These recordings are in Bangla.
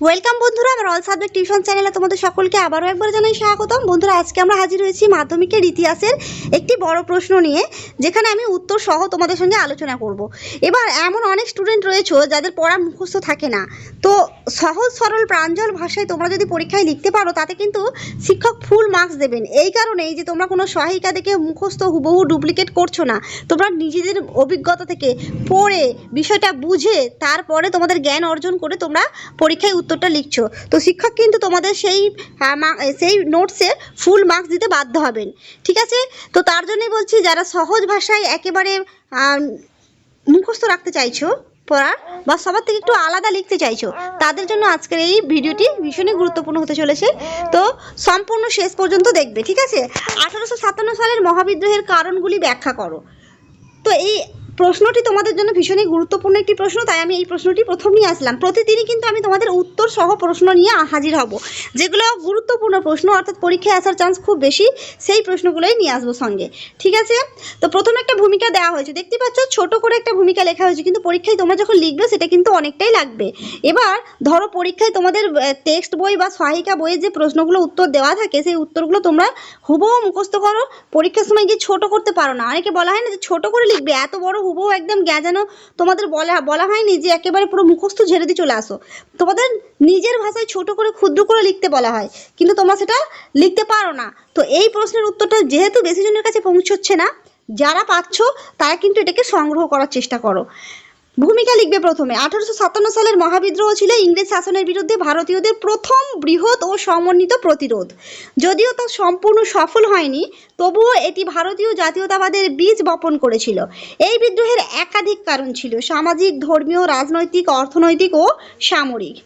ওয়েলকাম বন্ধুরা, আমার অল সাবজেক্ট টিউশন চ্যানেলে তোমাদের সকলকে আবারও একবার জানাই স্বাগতম। বন্ধুরা, আজকে আমরা হাজির হয়েছি মাধ্যমিকের ইতিহাসের একটি বড় প্রশ্ন নিয়ে, যেখানে আমি উত্তর সহ তোমাদের সঙ্গে আলোচনা করব। এবার এমন অনেক স্টুডেন্ট রয়েছে যাদের পড়া মুখস্থ থাকে না। তো সহজ সরল প্রাঞ্জল ভাষায় তোমরা যদি পরীক্ষায় লিখতে পারো, তাতে কিন্তু শিক্ষক ফুল মার্কস দেবেন। এই কারণেই যে তোমরা কোনো সহায়িকা দেখে মুখস্থ হুবহু ডুপ্লিকেট করছ না, তোমরা নিজেদের অভিজ্ঞতা থেকে পড়ে বিষয়টা বুঝে তারপরে তোমাদের জ্ঞান অর্জন করে তোমরা পরীক্ষায় উত্তরটা লিখছো। তো শিক্ষক কিন্তু তোমাদের সেই মা- সেই নোটসে ফুল মার্কস দিতে বাধ্য হবেন। ঠিক আছে? তো তার জন্যই বলছি, যারা সহজ ভাষায় একেবারে মুখস্থ রাখতে চাইছো পড়ার বা সবার থেকে একটু আলাদা লিখতে চাইছো, তাদের জন্য আজকের এই ভিডিওটি ভীষণই গুরুত্বপূর্ণ হতে চলেছে। তো সম্পূর্ণ শেষ পর্যন্ত দেখবে, ঠিক আছে? আঠারোশো সাতান্ন সালের মহাবিদ্রোহের কারণগুলি ব্যাখ্যা করো। তো এই প্রশ্নটি তোমাদের জন্য ভীষণই গুরুত্বপূর্ণ একটি প্রশ্ন, তাই আমি এই প্রশ্নটি প্রথম নিয়ে আসলাম। প্রতিদিনই কিন্তু আমি তোমাদের উত্তর সহ প্রশ্ন নিয়ে হাজির হব। যেগুলো গুরুত্বপূর্ণ প্রশ্ন, অর্থাৎ পরীক্ষায় আসার চান্স খুব বেশি, সেই প্রশ্নগুলোই নিয়ে আসব সঙ্গে। ঠিক আছে? তো প্রথম একটা ভূমিকা দেওয়া হয়েছে। দেখতে পাচ্ছ, ছোট করে একটা ভূমিকা লেখা হয়েছে, কিন্তু পরীক্ষায় তোমরা যখন লিখবে, সেটা কিন্তু অনেকটাই লাগবে। এবার ধরো পরীক্ষায় তোমাদের টেক্সট বই বা সহায়িকা বইয়ের যে প্রশ্নগুলো উত্তর দেওয়া থাকে, সেই উত্তরগুলো তোমরা হুবহু মুখস্থ করো। পরীক্ষার সময় গিয়ে ছোট করতে পারো না। অনেকে বলা হয় না যে ছোট করে লিখবে, এত বড় হুবহু একদম গ্যাজানো তোমাদের বলা বলা হয়নি যে একেবারে পুরো মুখস্থ ঝেড়ে দিয়ে চলে আসো। তোমাদের নিজের ভাষায় ছোট করে, ক্ষুদ্র করে লিখতে বলা হয়, কিন্তু তোমরা সেটা লিখতে পারো না। তো এই প্রশ্নের উত্তরটা যেহেতু বেশি জনের কাছে পৌঁছচ্ছে না, যারা পাচ্ছ তারা কিন্তু এটাকে সংগ্রহ করার চেষ্টা করো। ভূমিকা লিখবে প্রথমে। আঠারোশো সাতান্ন সালের মহাবিদ্রোহ ছিল ইংরেজ শাসনের বিরুদ্ধে ভারতীয়দের প্রথম বৃহৎ ও সমন্বিত প্রতিরোধ। যদিও তা সম্পূর্ণ সফল হয়নি, তবুও এটি ভারতীয় জাতীয়তাবাদের বীজ বপন করেছিল। এই বিদ্রোহের একাধিক কারণ ছিল, সামাজিক, ধর্মীয়, রাজনৈতিক, অর্থনৈতিক ও সামরিক।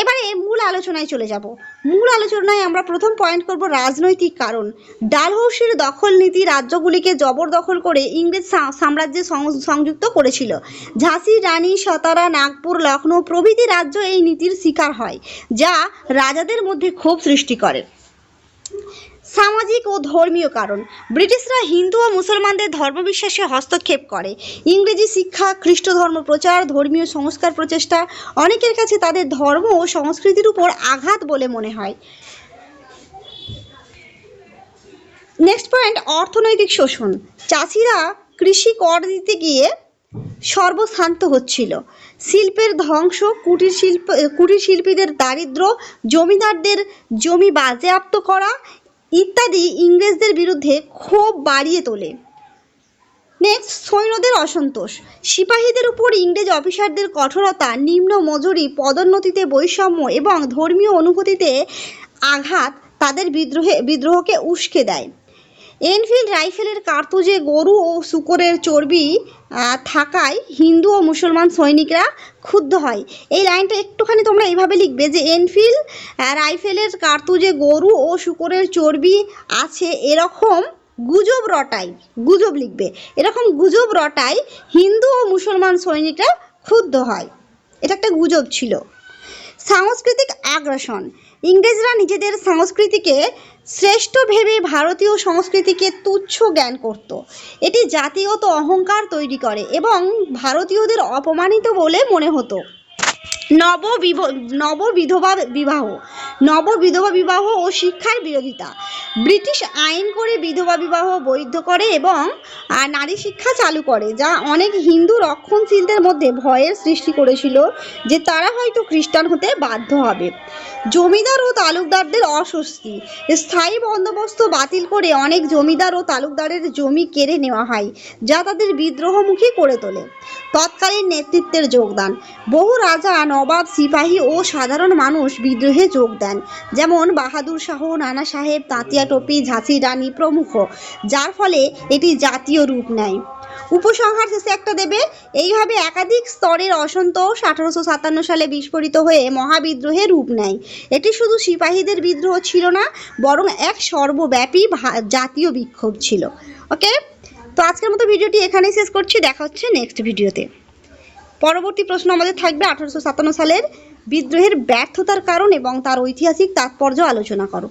এবারে মূল আলোচনায় চলে যাব। মূল আলোচনায় আমরা প্রথম পয়েন্ট করব রাজনৈতিক কারণ। ডালহৌসির দখল নীতি রাজ্যগুলিকে জবরদখল করে ইংরেজ সাম্রাজ্যে সংযুক্ত করেছিল। ঝাঁসি রানী সতারা, নাগপুর, লখনৌ প্রভৃতি রাজ্য এই নীতির শিকার হয়, যা রাজাদের মধ্যে ক্ষোভ সৃষ্টি করে। সামাজিক ও ধর্মীয় কারণ। ব্রিটিশরা হিন্দু ও মুসলমানদের ধর্মবিশ্বাসে হস্তক্ষেপ করে। ইংরেজি শিক্ষা খ্রিস্ট ধর্ম প্রচার, ধর্মীয় সংস্কার প্রচেষ্টা অনেকের কাছে তাদের ধর্ম ও সংস্কৃতির উপর আঘাত বলে মনে হয়। নেক্সট পয়েন্ট অর্থনৈতিক শোষণ। চাষিরা কৃষি কর দিতে গিয়ে সর্বশান্ত হচ্ছিল। শিল্পের ধ্বংস, কুটির শিল্প, কুটির শিল্পীদের দারিদ্র জমিদারদের জমি বাজেয়াপ্ত করা ইত্যাদি ইংরেজদের বিরুদ্ধে ক্ষোভ বাড়িয়ে তোলে। নেক্সট সৈন্যদের অসন্তোষ। সিপাহীদের উপর ইংরেজ অফিসারদের কঠোরতা, নিম্ন মজুরি, পদোন্নতিতে বৈষম্য এবং ধর্মীয় অনুভূতিতে আঘাত তাদের বিদ্রোহে বিদ্রোহকে উস্কে দেয়। এনফিল্ড রাইফেলের কার্তুজে গরু ও শুকরের চর্বি থাকায় হিন্দু ও মুসলমান সৈনিকরা ক্ষুব্ধ হয়। এই লাইনটা একটুখানি তোমরা এইভাবে লিখবে যে এনফিল্ড রাইফেলের কার্তুজে গরু ও শুকরের চর্বি আছে এরকম গুজব রটাই গুজব লিখবে। এরকম গুজব রটায় হিন্দু ও মুসলমান সৈনিকরা ক্ষুব্ধ হয়। এটা একটা গুজব ছিল। সাংস্কৃতিক আগ্রাসন। ইংরেজরা নিজেদের সংস্কৃতিকে শ্রেষ্ঠ ভেবে ভারতীয় সংস্কৃতিকে তুচ্ছ জ্ঞান করত। এটি জাতিগত অহংকার তৈরি করে এবং ভারতীয়দের অপমানিত বলে মনে হতো। নব নব বিধবা বিবাহ। নব বিধবা বিবাহ ও শিক্ষার বিরোধিতা। ব্রিটিশ আইন করে বিধবা বিবাহ বৈধ করে এবং নারী শিক্ষা চালু করে, যা অনেক হিন্দু রক্ষণশীলদের মধ্যে ভয়ের সৃষ্টি করেছিল যে তারা হয়তো খ্রিস্টান হতে বাধ্য হবে। জমিদার ও তালুকদারদের অস্বস্তি। স্থায়ী বন্দোবস্ত বাতিল করে অনেক জমিদার ও তালুকদারের জমি কেড়ে নেওয়া হয়, যা তাদের বিদ্রোহমুখী করে তোলে। তৎকালীন নেতৃত্বের যোগদান। বহু রাজা, নবাব, সিপাহী ও সাধারণ মানুষ বিদ্রোহে যোগ দেন। যেমন বাহাদুর শাহ, নানা সাহেব, তাঁতিয়া টপি ঝাঁসি রানী প্রমুখ, যার ফলে এটি জাতীয় রূপ নেয়। উপসংহার শেষে একটা দেবে, এইভাবে একাধিক স্তরের অসন্তোষ আঠারোশো সাতান্ন সালে বিস্ফোরিত হয়ে মহাবিদ্রোহে রূপ নেয়। এটি শুধু সিপাহীদের বিদ্রোহ ছিল না, বরং এক সর্বব্যাপী জাতীয় বিক্ষোভ ছিল। ওকে? তো আজকের মতো ভিডিওটি এখানেই শেষ করছি। দেখা হচ্ছে নেক্সট ভিডিওতে পরবর্তী প্রশ্ন আমাদের থাকবে আঠারোশো সাতান্ন সালের বিদ্রোহের ব্যর্থতার কারণ এবং তার ঐতিহাসিক তাৎপর্য আলোচনা করো।